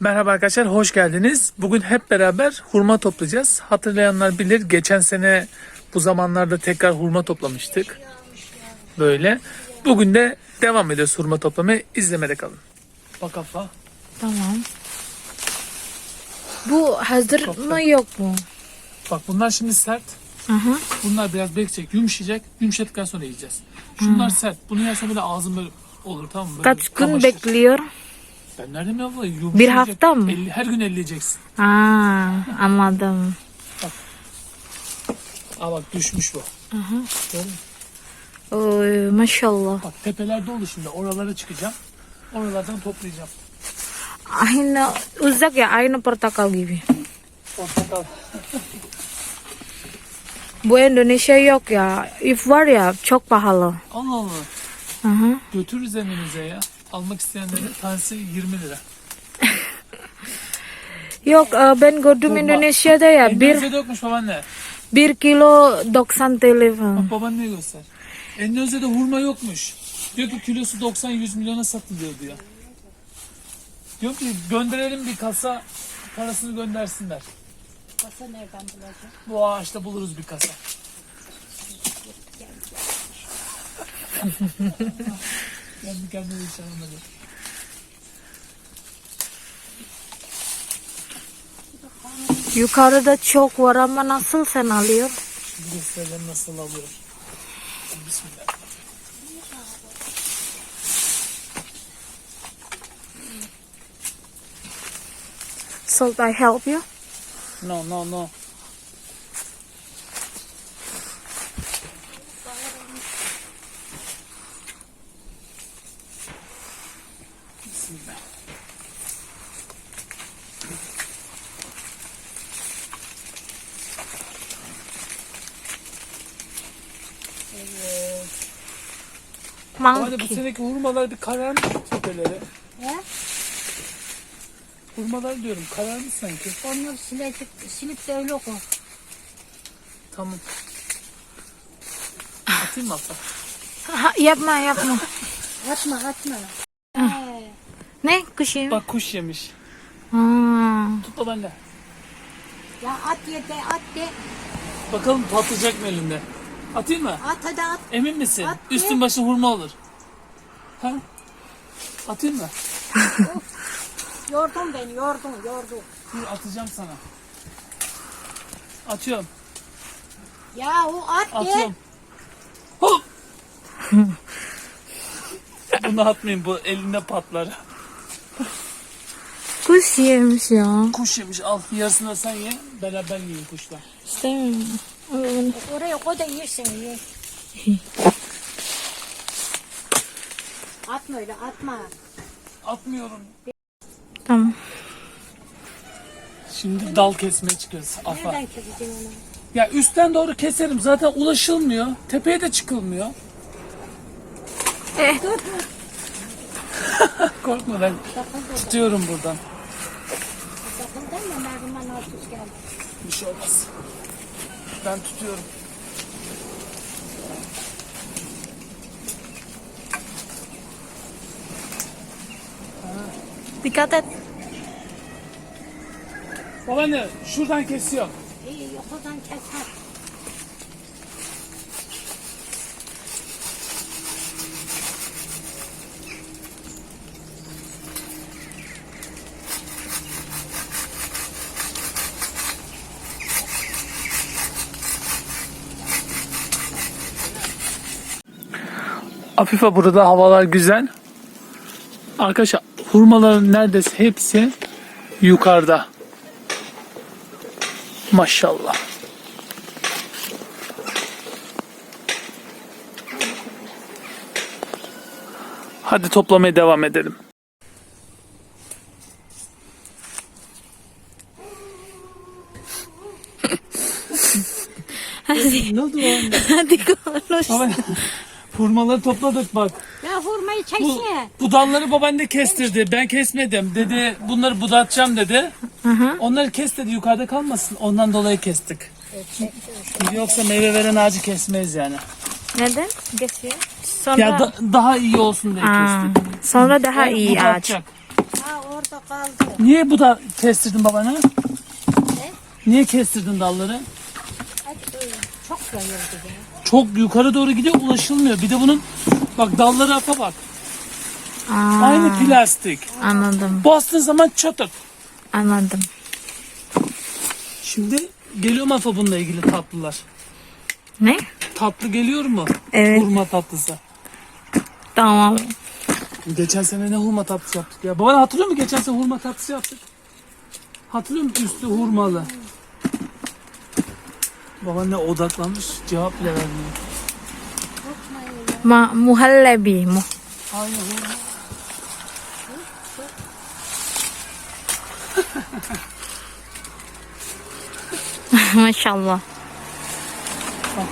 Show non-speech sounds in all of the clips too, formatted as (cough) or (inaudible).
Merhaba arkadaşlar, hoş geldiniz. Bugün hep beraber hurma toplayacağız. Hatırlayanlar bilir, geçen sene bu zamanlarda tekrar hurma toplamıştık. Böyle. Bugün de devam ediyoruz hurma toplamaya. İzlemede kalın. Bak abla. Tamam. Bu hazır mı yok mu? Bak bunlar şimdi sert. Aha. Bunlar biraz bekleyecek, yumuşayacak. Yumuşadıktan sonra yiyeceğiz. Şunlar sert. Bunu yersen böyle ağzın böyle olur tamam mı? Böyle Kaç gün kamaşır. bekliyor? Ben nereden biliyorum abla? Yumuşayacak. Bir hafta mı? Elli- her gün elleyeceksin. Aa, anladım. Aa bak düşmüş bu. Gördün mü? Oy, maşallah. Bak tepeler dolu şimdi. Oralara çıkacağım. Oralardan toplayacağım. Aynı uzak ya aynı portakal gibi. Portakal. (laughs) Bu Indonesia yok ya. If var ya çok pahalı. Allah Allah. Hı hı. Götürürüz evinize ya. Almak isteyenlere tanesi 20 lira. (laughs) Yok e, ben gördüm Hurma. Indonesia'da ya bir, Endonezya'da yokmuş babaanne. bir kilo 90 TL falan. Bak babaanneye göster. Endonezya'da hurma yokmuş. Diyor ki kilosu 90-100 milyona satılıyor diyor. Diyor ki gönderelim bir kasa parasını göndersinler. Kasa nereden bulacağım? Bu ağaçta buluruz bir kasa. Kendi kendine hiç anlamadım. Yukarıda çok var ama nasıl sen alıyor? Şimdi gösterelim nasıl alıyorum. Bismillah. Salt I help you? No, no, no. Bismillah. Hadi bu Monkey. seneki hurmalar bir kararmış tepeleri. He? Hurmalar diyorum kararmış sanki. Onu silecek, silip de öyle koy. Tamam. Atayım mı abla? Ha, yapma yapma. Atma atma. He. Ne kuşum? Bak kuş yemiş. Ha. Tut babaanne. Ya at ye de at de. Bakalım patlayacak mı elinde? Atayım mı? At hadi at. Emin misin? At be. Üstün başı hurma olur. Ha? Atayım mı? Yordun beni yordun yordun. Dur atacağım sana. Atıyorum. Ya o at de. Atıyorum. Hop! (laughs) Bunu atmayayım bu elinde patlar. Kuş yemiş ya. Kuş yemiş al yarısını da sen ye beraber yiyin kuşla. İstemiyorum. Oraya koy da yersin ye. (laughs) atma öyle atma. Atmıyorum. Tamam. Şimdi dal kesmeye çıkıyoruz. Afa. Nereden keseceksin onu? Ya üstten doğru keserim zaten ulaşılmıyor. Tepeye de çıkılmıyor. Eh. (laughs) Korkma ben tutuyorum buradan. Sakın deme merdiven altı geldi. Bir şey olmaz. Ben tutuyorum. Dikkat et. Babaanne şuradan kesiyor. İyi yukarıdan kes at. Afife burada havalar güzel. Arkadaşlar hurmaların neredeyse hepsi yukarıda. Maşallah. Hadi toplamaya devam edelim. (laughs) Hadi, Ne oldu o? hadi konuş. Hurmaları topladık bak. Ya hurmayı beni Bu, çeksene. bu dalları babaanne kestirdi. Ben kesmedim. Dedi bunları budatacağım dedi. Onları kes dedi yukarıda kalmasın. Ondan dolayı kestik. Yoksa meyve veren ağacı kesmeyiz yani. Neden? Geçiyor. Sonra, Ya da- daha iyi olsun diye Aa, kestik. sonra daha O iyi ağaç. budatacak. Ha orada kaldı. Niye bu da kestirdin babaanne? Niye kestirdin dalları? Hadi öyle. Çok yayıldı ya. Çok yukarı doğru gidiyor ulaşılmıyor. Bir de bunun bak dalları afa bak. Aa, Aynı plastik. anladım. Bastığın zaman çatır. Anladım. Şimdi geliyor mu afa bununla ilgili tatlılar? Ne? Tatlı geliyor mu? Evet. Hurma tatlısı. Tamam. Geçen sene ne hurma tatlısı yaptık ya. Baban hatırlıyor musun geçen sene hurma tatlısı yaptık? Hatırlıyor musun üstü hurmalı? Baban ne odaklanmış cevap bile vermiyor. Ma muhallebi mu. Aynen (laughs) Maşallah.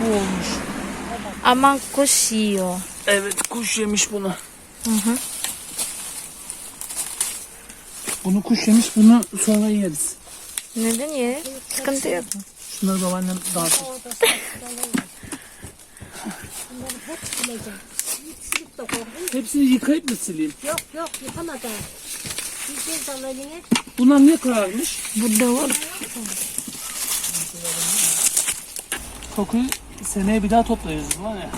Bu olmuş. Ama kuş yiyor. Evet kuş yemiş bunu. Bunu kuş yemiş bunu sonra yeriz. Neden ye? Sıkıntı yok. Şunları babaannem dağıtır. Hepsini yıkayıp mı sileyim? Yok yok yıkamadan. Bir göz al eline. Bunlar niye kararmış? Burada var. Kokuyu seneye bir daha toplayacağız var ya.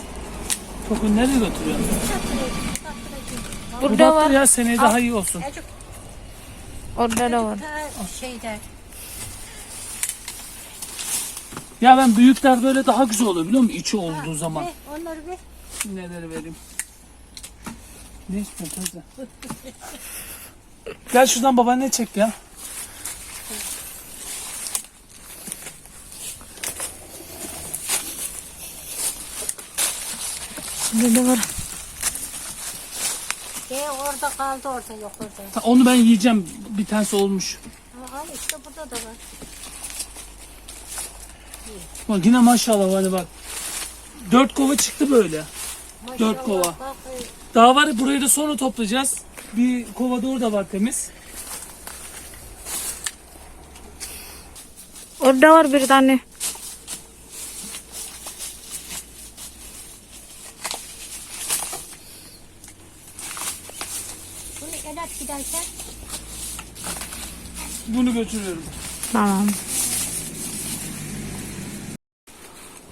Kokuyu nereye götürüyorsun? Burada Budattır var. ya seneye daha iyi olsun. Azıcık Orada da var. ta şeyde. Ya ben büyükler böyle daha güzel oluyor biliyor musun? İçi olduğu zaman. Ve onları ver. Neleri vereyim? Ne istiyorsun teyze? (laughs) Gel şuradan babaanne çek ya. Burada var. E orada kaldı orada yok orada. Ta- Onu ben yiyeceğim. Bir tanesi olmuş. Ha, al işte burada da var. Bak yine maşallah hani bak. Dört kova çıktı böyle. Dört kova. Bak, e, Daha var ya burayı da sonra toplayacağız. Bir kova da orada var temiz. Orada var bir tane. bunu elat giderken Bunu götürüyorum. Tamam.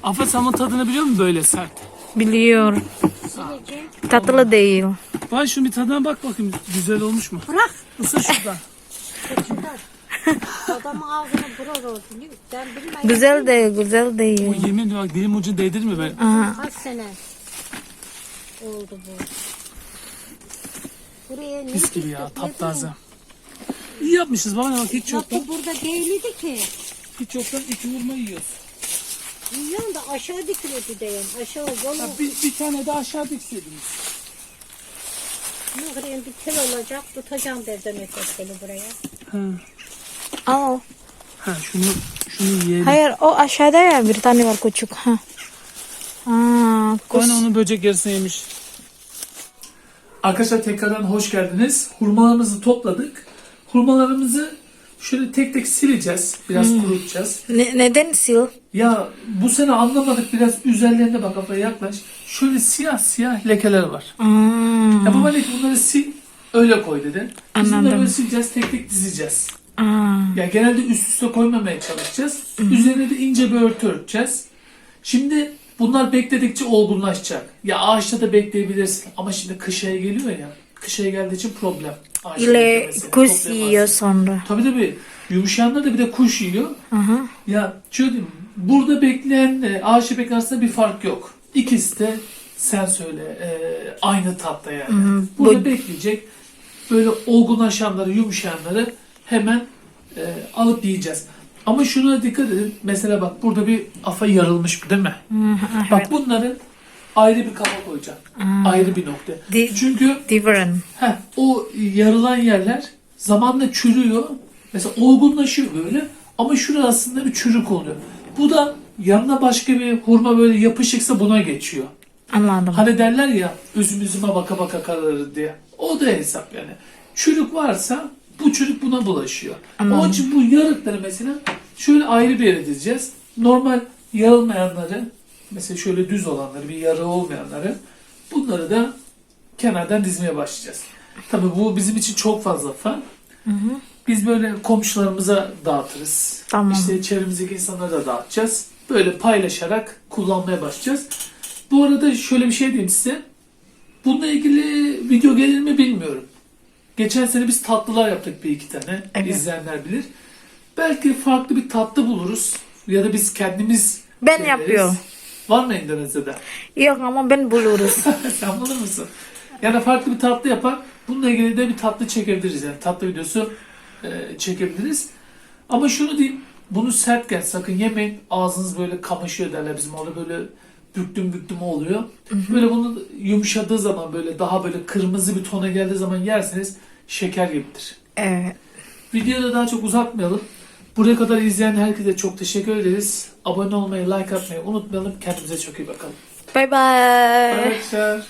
Afet samın tadını biliyor musun böyle sert? Biliyor. sileceğim. Tatlı değil. Ben şu bir tadına bak bakayım güzel olmuş mu? Bırak. Isır şuradan. Adamın ağzını burar oldu. Ben bilmem. Güzel değil, güzel Bu değil. yemin bak dilim ucunu değdirme ben. Aha. Kaç sene oldu bu. Buraya ne Mis gibi ya taptaze. İyi yapmışız bana bak hiç yoktan. burada değildi ki. Hiç yoktan iki vurma yiyoruz. Yiyorsun da aşağı dikiliyordu diyen. Aşağı. Ya bir, bir tane daha aşağı dikseydiniz. Ne kadar bir tel olacak. Tutacağım öte teli buraya. Ha. Al. ha şunu şunu yiyelim. Hayır o aşağıda ya bir tane var küçük. Ha. Aa. Bana onun böcek yarısını yemiş. Arkadaşlar tekrardan hoş geldiniz. Hurmalarımızı topladık. Hurmalarımızı şöyle tek tek sileceğiz. Biraz kurutacağız. Ne, neden sil? Ya bu sene anlamadık biraz üzerlerine bak kafaya yaklaş. Şöyle siyah siyah lekeler var. Aa, Ya baba dedi ki bunları sil öyle koy dedi. Biz bunları böyle sileceğiz tek tek dizeceğiz. aa. Ya genelde üst üste koymamaya çalışacağız. Üzerine de ince bir örtü örteceğiz. Şimdi bunlar bekledikçe olgunlaşacak. Ya ağaçta da bekleyebilirsin ama şimdi kış ayı geliyor ya. Kış ayı geldiği için problem. Ağaçta İle beklemesi, kuş toplayamazsın. yiyor sonra. Tabii tabii. Yumuşayanlar da bir de kuş yiyor. Aha. Ya şöyle diyeyim, burada bekleyenle ağaçta bekleyen arasında bir fark yok. İkisi de sen söyle e, aynı tatta yani. Burada Bu- bekleyecek. Böyle olgunlaşanları, yumuşayanları hemen e, alıp yiyeceğiz. Ama şuna dikkat edin. Mesela bak burada bir afa yarılmış değil mi? Bak bunları ayrı bir kaba koyacağım. Ayrı bir nokta. Di- Çünkü Different. Heh, o yarılan yerler zamanla çürüyor. Mesela olgunlaşıyor böyle. Ama şurada aslında bir çürük oluyor. Bu da yanına başka bir hurma böyle yapışıksa buna geçiyor. Anladım. Hani derler ya üzüm üzüme baka baka kararır diye. O da hesap yani. Çürük varsa bu çürük buna bulaşıyor. Onun için bu yarıkları mesela şöyle ayrı bir yere dizeceğiz. Normal yarılmayanları mesela şöyle düz olanları bir yarı olmayanları bunları da kenardan dizmeye başlayacağız. Tabii bu bizim için çok fazla fan. Biz böyle komşularımıza dağıtırız. Tamam. İşte çevremizdeki insanlara da dağıtacağız. Böyle paylaşarak kullanmaya başlayacağız. Bu arada şöyle bir şey diyeyim size. Bununla ilgili video gelir mi bilmiyorum. Geçen sene biz tatlılar yaptık bir iki tane. Evet. İzleyenler bilir. Belki farklı bir tatlı buluruz. Ya da biz kendimiz Ben deneriz. yapıyorum. Var mı Endonezya'da? Yok ama ben buluruz. (laughs) Sen bulur musun? Yani farklı bir tatlı yapar. Bununla ilgili de bir tatlı çekebiliriz. Yani tatlı videosu e, çekebiliriz. Ama şunu diyeyim. Bunu sertken sakın yemeyin. Ağzınız böyle kamaşıyor derler bizim orada böyle büktüm büktüm oluyor. Böyle bunu yumuşadığı zaman böyle daha böyle kırmızı bir tona geldiği zaman yerseniz şeker gibidir. evet. Videoda daha çok uzatmayalım. Buraya kadar izleyen herkese çok teşekkür ederiz. Abone olmayı, like atmayı unutmayalım. Kendimize çok iyi bakalım. Bye bye. Arkadaşlar.